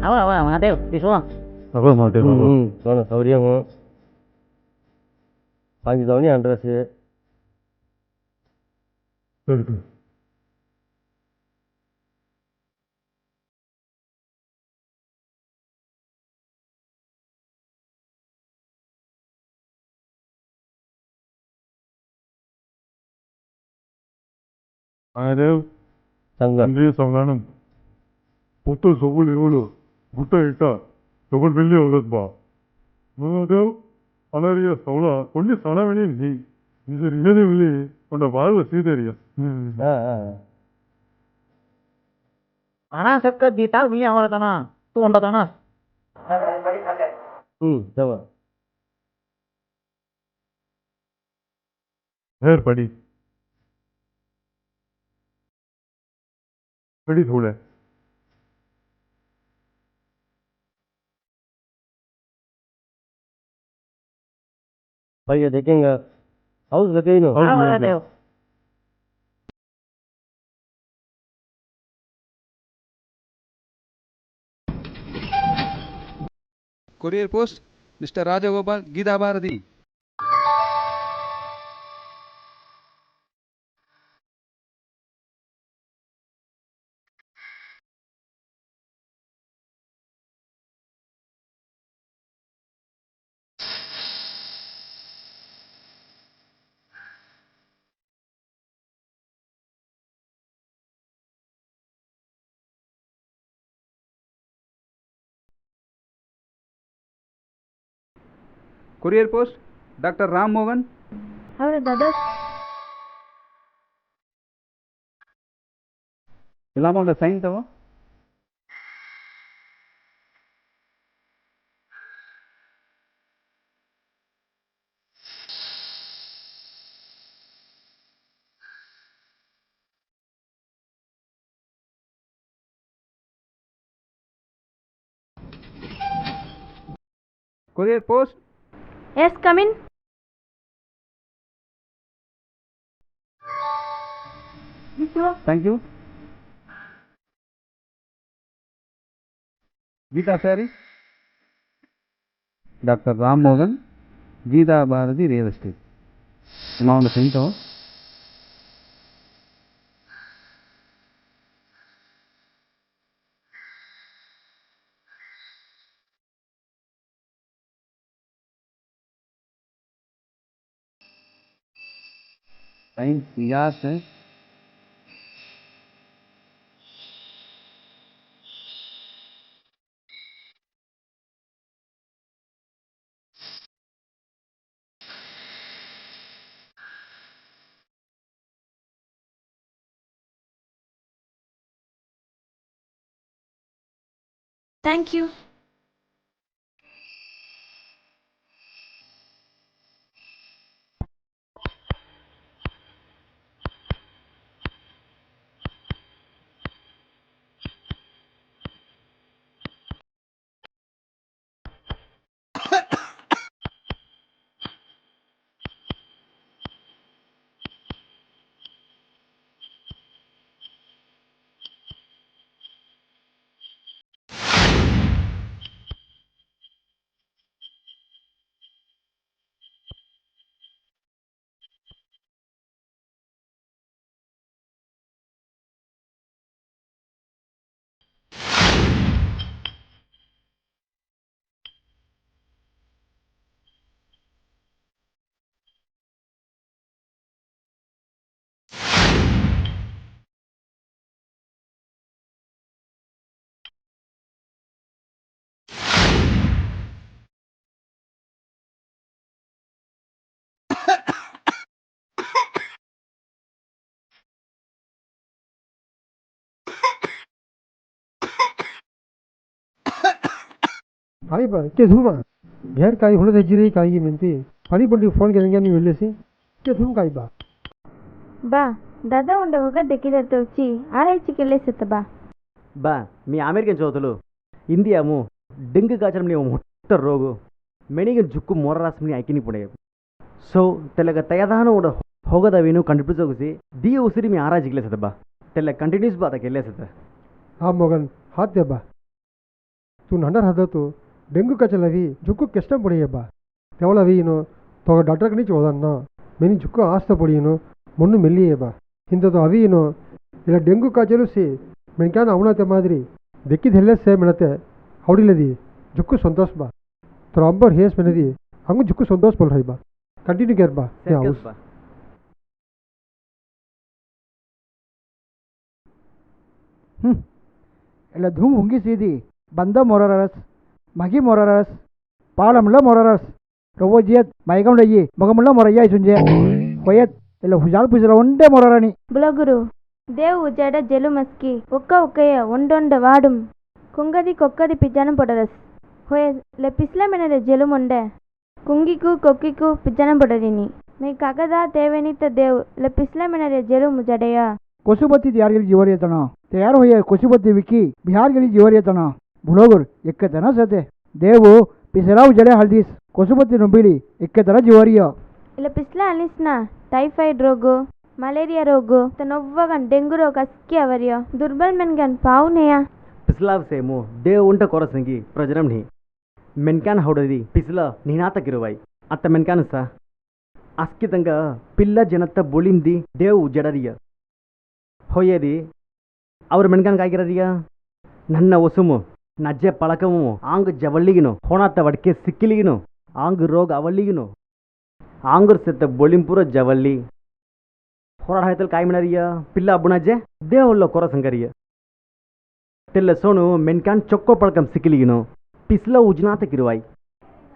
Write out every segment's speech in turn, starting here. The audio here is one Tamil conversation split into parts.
આવો அவன் મહાદેવ બેસો ભગવાન મહાદેવ સોના சௌரியமும் வாங்கி தவணி அட்ரஸு மહાதேவ் சங்கர் இன்றைய சங்கானம் புத்தூர் சொகுள் எவ்வளோ ಗುಟ್ಟ ಇಟ್ಟ ತಗೊಂಡ್ಬಿಲ್ಲಿ ಹೋಗೋದು ಬಾ ಅನ್ನೋದು ಅನರಿಯ ಸೌಳ ಕೊಂಡಿ ಸಣವಣಿ ನೀ ಇದು ರಿಯಲಿ ಉಳಿ ಕೊಂಡ ಬಾಳು ಸೀದರಿಯ ಅಣ್ಣ ಸಕ್ಕ ದೀಟಾ ಮೀ ಅವರ ತನ ತು ಉಂಡ ತನ ಹ್ಮ್ ತವ ಹೇರ್ ಪಡಿ ಪಡಿ ಧೂಳೆ भाई ये देखेंगे। हाउस लगे ही ना courier post mister Rajagopal Geetha Bharathi courier post doctor Ram Mohan ಅವರ ದಾದಾ ಇಲ್ಲ ಅವಳ ಸೈನ್ ತಗೋ courier post Yes, come in. Thank you. Geetha सैरी doctor Ram Mohan Geetha Bharathi real estate नाम Singh Sayın Yasin అవి ధూమ ఘేర్ కాయ హుణ దగ్గర కాయ మెంతి పని పండి ఫోన్ కింద నువ్వు వెళ్ళేసి ధూమ్ కాయ బా ಬಾ దాదా ಉಂಡ ಹೋಗ ದಕ್ಕಿದ ತೋಚಿ ಆರೈಚಿ ಕೆಲ್ಲೆಸುತ್ತ ಬಾ బా మీ అమెరికన్ చదువుతులు ఇండియాము డెంగు కాచడం నీవు మొట్ట రోగు మెనిగ జుక్కు మొర రాసుకుని ఐకిని పుడే సో తెల్లగ తయదాను కూడా ಹೋಗೋದವೇನು ಕಂಡುಪಿಡಿಸೋಗಿಸಿ ದಿ ಉಸಿರಿ ಮೀ ಆರಾಜ್ ಇಗ್ಲೇಸದ ಬಾ ತೆಲ್ಲ ಕಂಟಿನ್ಯೂಸ್ బా ಅದಕ್ಕೆ ಇಲ್ಲೇಸದ ಆ ಮಗನ್ ಹಾದ್ಯ ಬಾ तू नांडर हादा तो। டெங்கு காய்ச்சலவி ஜுக்கு கஷ்டம் படியப்பா எவ்வளோ வீணும் தொகை டாக்டருக்கு நீச்சி உதந்தோம் மெனி ஜுக்கு ஆஸ்த பொடியணும் முன்னு மெல்லியேப்பா இந்தது அவியணும் இல்லை டெங்கு காய்ச்சலும் சி மெனிக்கான அவுனாத்த மாதிரி வெக்கிதெல்ல சே மினத்தை அவுடிலதி ஜுக்கு சந்தோஷப்பா ரொம்ப ஹேஸ் மினதி அங்கும் ஜுக்கு சந்தோஷ பண்ணுறேப்பா கண்டினியூ கேர்ப்பா ஏன் ஹவுஸ் ம் இல்லை தூ உங்கி செய்தி பந்த மொரஸ் மகி மொரரஸ் பாலமுள்ள மொரரஸ் ரொவோஜியத் మైగండయ్యి ముఖములో మొరయ్యాయి సుంజే కొయ్యత్ ఇలా భుజాలు పుజల ఉండే మొరరని బులగురు దేవు జడ జలు మస్కి ఒక్క ఒక్కయ్య ఒండొండ వాడుం కుంగది కొక్కది పిజ్జానం పొడరస్ హోయ లె పిస్లమెనల జలు ఉండే కుంగికు కొక్కికు పిజ్జానం పొడరిని మే కగదా తేవెనిత దేవు లె పిస్లమెనల జలు ముజడయా கொசுபத்தி தயார்களில் ஜீவரியத்தனா தயார் ஹோய கொசுபத்தி விக்கி பிஹார்களில் ஜீவரியத்தனா मुलोगुर इक्के तरह सदे देवो पिसराव जड़े हल्दीस कोसुपत्ती नुबिली इक्के तरह जीवरियो इल पिसला अनिस ना टाइफाइड रोगो मलेरिया रोगो तनोव्वगन डेंगू रोग अस्की अवरियो दुर्बल मेनगन पाव नया पिसलाव से मो देव उन्टे कोरस नगी प्रजरम नहीं मेनकान हाउडे दी पिसला निनात किरुवाई अत्त मेनकान सा अस्की तंगा पिल्ला जनत्ता बोलिम दी देव जड़रिया हो ये दी अवर मेनकान काय कर रिया नन्ना वसुमो ನಜ್ಜೆ ಪಳಕವು ಆಂಗ್ ಜವಳ್ಳಿಗಿನು ಹೊಣಾತ ವಡ್ಕೆ ಸಿಕ್ಕಿಲಿಗಿನು ಆಂಗ್ ರೋಗ ಅವಳ್ಳಿಗಿನು ಆಂಗುರ್ ಸೆತ್ತ ಬೊಳಿಂಪುರ ಜವಳ್ಳಿ ಹೊರಡ ಹಾಯ್ತಲ್ ಕಾಯಿ ಮಿಣರಿಯ ಪಿಲ್ಲ ಅಬ್ಬುಣಜ್ಜೆ ದೇವಲ್ಲ ಕೊರ ಸಂಗರಿಯ ತೆಲ್ಲ ಸೋಣು ಮೆನ್ಕಾನ್ ಚೊಕ್ಕೋ ಪಳಕಂ ಸಿಕ್ಕಿಲಿಗಿನು ಪಿಸ್ಲ ಉಜ್ನಾತ ಕಿರುವಾಯಿ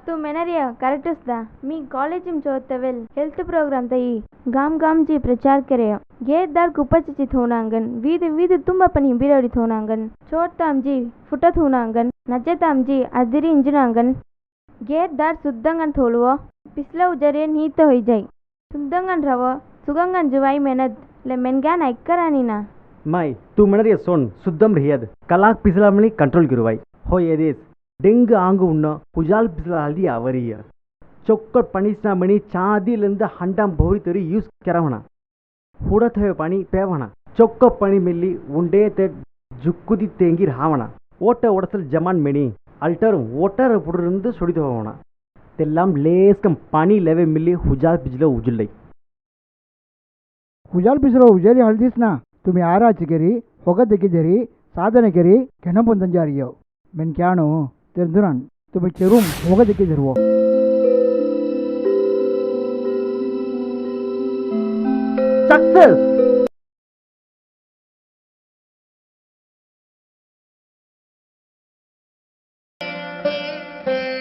તુમેનરિયા કરેક્ટુસ્તા మీ కాలేజీ చోత్తవెల్ హెల్త్ ప్రోగ్రామ్ తయి గామ్ గామ్ జీ ప్రచార్ కరేయ గేర్దార్ కుపచ చి థోనాంగన్ వీధి వీధి తుమ్మ పని బిరడి థోనాంగన్ చోట్తాం జీ ఫుట థోనాంగన్ నచ్చతాం జీ అదిరి ఇంజనాంగన్ గేర్దార్ సుద్దంగన్ థోలువ పిస్ల ఉజరే నీత హోయి జై సుద్దంగన్ రవ సుగంగన్ జువాయి మెనద్ లె మెన్గాన్ ఐక్కరానినా మై తూ మనరియా సోన్ సుద్దం రియద్ కలాక్ పిసలామలి కంట్రోల్ గిరువాయి హోయ్ ఎదేస్ ಹೋ ಎದೇಸ್ ಡೆಂಗು ಆಂಗು ಉಣ್ಣ ಹುಜಾಲ್ ಪಿಸ್ಲ ಹಲ್ದಿ ಅವರಿಯ ಚೊಕ್ಕಟ್ ಪಣಿಸ್ನ ಮಣಿ ಚಾದಿಲಿಂದ ಹಂಡಾಂ ಬಹುರಿ ತೆರಿ ಯೂಸ್ ಕೆರವಣ ಹುಡತ್ ಹೇ ಪಾಣಿ ಪೇವಣ ಚೊಕ್ಕ ಪಣಿ ಮೆಲ್ಲಿ ಉಂಡೇ ತೆ ಜುಕ್ಕುದಿ ತೇಂಗಿ ರಾವಣ ಓಟ ಒಡಸಲ್ ಜಮಾನ್ ಮೆಣಿ ಅಲ್ಟರ್ ಓಟರ್ ಪುಡರಿಂದ ಸುಡಿದು ಹೋಗೋಣ ತೆಲ್ಲಾಂ ಲೇಸ್ಕಂ ಪಾಣಿ ಲೆವೆ ಮಿಲ್ಲಿ ಹುಜಾಲ್ ಪಿಜ್ಲ ಉಜುಲ್ಲೈ ಹುಜಾಲ್ ಪಿಸರೋ ಉಜೇರಿ ಹಲ್ದೀಸ್ ನಾ ತುಮಿ ಆರಾಚಿ ಕೆರಿ ಹೊಗ ತೆಗಿದೆರಿ ಸಾಧನೆ ಕೆರಿ Terdurán, tuve cherum, hoga de que derwo. Success!